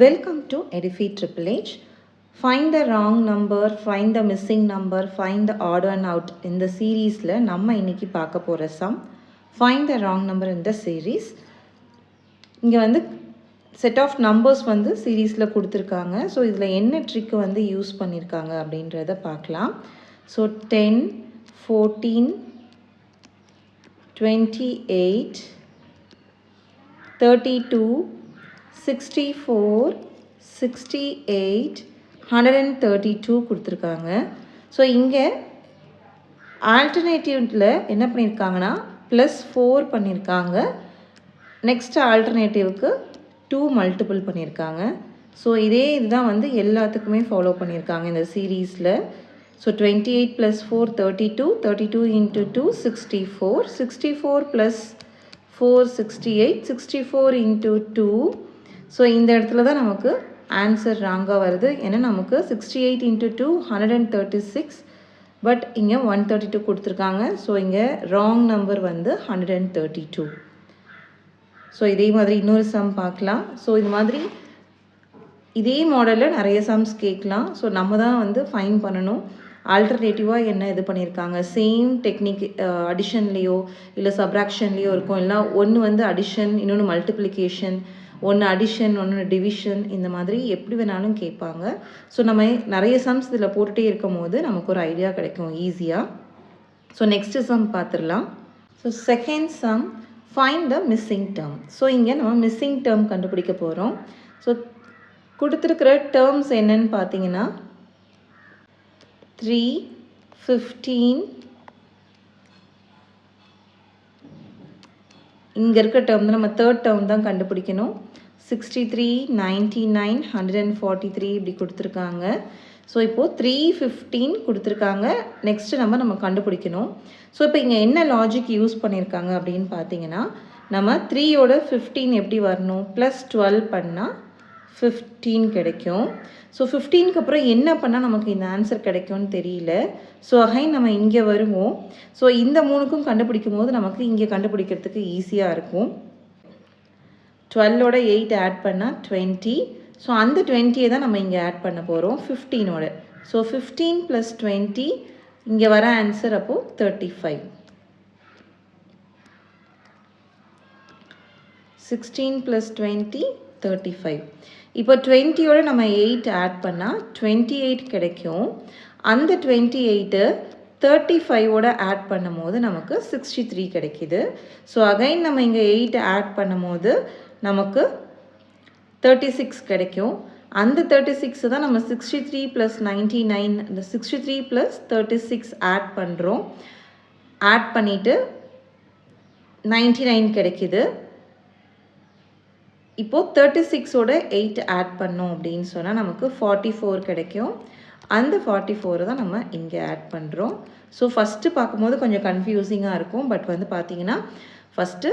Welcome to Edify triple H find the wrong number find the missing number find the odd and out இந்த சீரீஸில் நம்ம இன்னைக்கு பார்க்க போகிற sum find the wrong number இந்த series இங்கே வந்து செட் ஆஃப் நம்பர்ஸ் வந்து சீரீஸில் கொடுத்துருக்காங்க. ஸோ இதில் என்ன ட்ரிக்கு வந்து யூஸ் பண்ணியிருக்காங்க அப்படின்றத பார்க்கலாம். So ten fourteen twenty eight thirty two sixty four sixty eight hundred and thirty two கொடுத்துருக்காங்க. ஸோ இங்கே ஆல்டர்னேட்டிவில் என்ன பண்ணியிருக்காங்கன்னா ப்ளஸ் ஃபோர் பண்ணியிருக்காங்க நெக்ஸ்ட் ஆல்டர்னேட்டிவ்க்கு டூ மல்டிபிள் பண்ணியிருக்காங்க ஸோ இதே இதுதான் வந்து எல்லாத்துக்குமே ஃபாலோ பண்ணியிருக்காங்க இந்த சீரீஸில் so twenty eight plus four thirty two thirty two into two sixty four sixty four plus four sixty eight sixty four into two so இந்த இடத்துல தான் நமக்கு ஆன்சர் ராங்காக வருது. ஏன்னா நமக்கு sixty eight into two hundred and thirty six but இங்கே one thirty two கொடுத்துருக்காங்க. ஸோ இங்கே ராங் நம்பர் வந்து hundred and thirty two so இதே மாதிரி இன்னொரு சம் பார்க்கலாம். ஸோ இது மாதிரி இதே மாடலில் நிறைய சம்ஸ் கேட்கலாம். ஸோ நம்ம தான் வந்து ஃபைன் பண்ணணும். ஆல்டர்னேட்டிவாக என்ன இது பண்ணியிருக்காங்க? சேம் டெக்னிக் அடிஷன்லேயோ இல்லை சப்ராக்ஷன்லேயோ இருக்கும். இல்லை ஒன்று வந்து அடிஷன் இன்னொன்று மல்டிப்ளிகேஷன் ஒன்று அடிஷன் ஒன்று டிவிஷன் இந்த மாதிரி எப்படி வேணாலும் கேட்பாங்க. ஸோ நம்ம நிறைய சம்ஸ் இதில் போட்டுகிட்டே இருக்கும் போது நமக்கு ஒரு ஐடியா கிடைக்கும் ஈஸியாக ஸோ நெக்ஸ்ட்டு சம் பார்த்துடலாம் so second sum find the missing term so இங்கே நம்ம மிஸ்ஸிங் டேர்ம் கண்டுபிடிக்க போகிறோம் ஸோ கொடுத்துருக்கிற டேர்ம்ஸ் என்னன்னு பார்த்தீங்கன்னா த்ரீ ஃபிஃப்டீன் இங்கே இருக்க டேர்ம் தான் நம்ம தேர்ட் டேர்ம் தான் கண்டுபிடிக்கணும். Sixty three ninety nine hundred and forty three இப்படி கொடுத்துருக்காங்க. ஸோ இப்போது த்ரீ ஃபிஃப்டீன் கொடுத்துருக்காங்க. நெக்ஸ்ட்டு நம்ம நம்ம கண்டுபிடிக்கணும். ஸோ இப்போ இங்கே என்ன லாஜிக் யூஸ் பண்ணியிருக்காங்க அப்படின்னு பார்த்தீங்கன்னா நம்ம த்ரீயோட ஃபிஃப்டீன் எப்படி வரணும்? ப்ளஸ் டுவெல் பண்ணால் ஃபிஃப்டீன் கிடைக்கும். ஸோ ஃபிஃப்டீனுக்கு அப்புறம் என்ன பண்ணால் நமக்கு இந்த ஆன்சர் கிடைக்கும்னு தெரியல. ஸோ அகைன் நம்ம இங்கே வருவோம். ஸோ இந்த மூணுக்கும் கண்டுபிடிக்கும் போது நமக்கு இங்கே கண்டுபிடிக்கிறதுக்கு ஈஸியாக இருக்கும். டுவெல்லோட எயிட் ஆட் பண்ணால் டுவெண்ட்டி ஸோ அந்த டுவெண்ட்டியை தான் நம்ம இங்கே ஆட் பண்ண போகிறோம் ஃபிஃப்டீனோட ஸோ ஃபிஃப்டீன் ப்ளஸ் டுவெண்ட்டி இங்கே வர ஆன்சர் அப்போது thirty five sixteen plus twenty thirty five இப்போ டுவெண்ட்டியோட நம்ம எயிட் ஆட் பண்ணால் டுவெண்ட்டி எயிட் கிடைக்கும். அந்த டுவெண்ட்டி எயிட்டு தேர்ட்டி ஃபைவோட ஆட் பண்ணும் போது நமக்கு சிக்ஸ்டி த்ரீ கிடைக்கிது. ஸோ அகைன் நம்ம இங்கே எயிட் ஆட் பண்ணும் போது நமக்கு தேர்ட்டி சிக்ஸ் கிடைக்கும். அந்த தேர்ட்டி சிக்ஸ் தான் நம்ம sixty three plus ninety nine இந்த sixty three plus thirty six add பண்ணுறோம் ஆட் பண்ணிவிட்டு நைன்ட்டி நைன் கிடைக்கிது. இப்போது தேர்ட்டி சிக்ஸோட எயிட் ஆட் பண்ணோம் அப்படின்னு சொன்னால் நமக்கு ஃபார்ட்டி ஃபோர் கிடைக்கும். அந்த ஃபார்ட்டி ஃபோரை தான் நம்ம இங்கே ஆட் பண்ணுறோம் ஸோ ஃபஸ்ட்டு பார்க்கும்போது கொஞ்சம் கன்ஃபியூசிங்காக இருக்கும். பட் வந்து பார்த்தீங்கன்னா ஃபஸ்ட்டு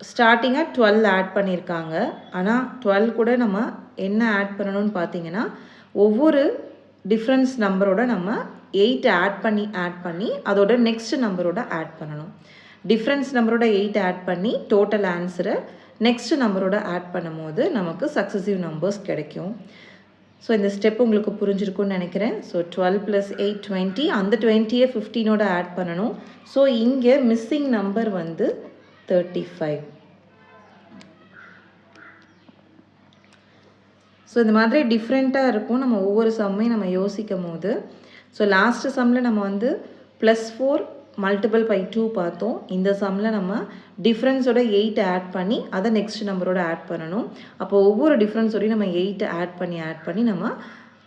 ஸ்டார்டிங்காக டுவெல் ஆட் பண்ணியிருக்காங்க ஆனால் டுவெல் கூட நம்ம என்ன ஆட் பண்ணணும்னு பார்த்தீங்கன்னா ஒவ்வொரு டிஃப்ரென்ஸ் நம்பரோட நம்ம எயிட் ஆட் பண்ணி ஆட் பண்ணி அதோட நெக்ஸ்ட் நம்பரோட ஆட் பண்ணணும். டிஃப்ரென்ஸ் நம்பரோட எயிட் ஆட் பண்ணி டோட்டல் ஆன்சரை நெக்ஸ்ட்டு நம்பரோட ஆட் பண்ணும் போது நமக்கு சக்ஸஸிவ் நம்பர்ஸ் கிடைக்கும். ஸோ இந்த ஸ்டெப் உங்களுக்கு புரிஞ்சிருக்கும்னு நினைக்கிறேன். So twelve plus eight twenty அந்த டுவெண்ட்டியை ஃபிஃப்டீனோட ஆட் பண்ணணும். ஸோ இங்கே மிஸ்ஸிங் நம்பர் வந்து தேர்ட்டி ஃபைவ் ஸோ இந்த மாதிரி டிஃப்ரெண்ட்டாக இருக்கும். நம்ம ஒவ்வொரு சம்மையும் நம்ம யோசிக்கும் போது ஸோ லாஸ்ட்டு சம்மில் நம்ம வந்து plus four multiple by two பார்த்தோம். இந்த சம்மில் நம்ம டிஃப்ரென்ஸோட எயிட் ஆட் பண்ணி அதை நெக்ஸ்ட் நம்பரோட ஆட் பண்ணணும். அப்போ ஒவ்வொரு டிஃப்ரென்ஸோடையும் நம்ம எயிட்டை ஆட் பண்ணி ஆட் பண்ணி நம்ம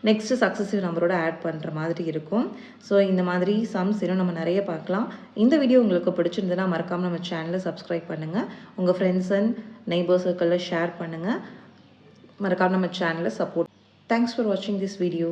நெக்ஸ்ட்டு சக்ஸஸிவ் நம்பரோட ஆட் பண்ணுற மாதிரி இருக்கும். ஸோ இந்த மாதிரி சம்ஸ் இன்னும் நம்ம நிறைய பார்க்கலாம். இந்த வீடியோ உங்களுக்கு பிடிச்சிருந்ததுன்னா மறக்காமல் நம்ம சேனலை சப்ஸ்கிரைப் பண்ணுங்கள் உங்கள் ஃப்ரெண்ட்ஸ் அண்ட் நெய்பர் சர்க்கிளில் ஷேர் பண்ணுங்கள் மறக்காமல் நம்ம சேனலை சப்போர்ட் தேங்க்ஸ் ஃபார் வாட்சிங் திஸ் வீடியோ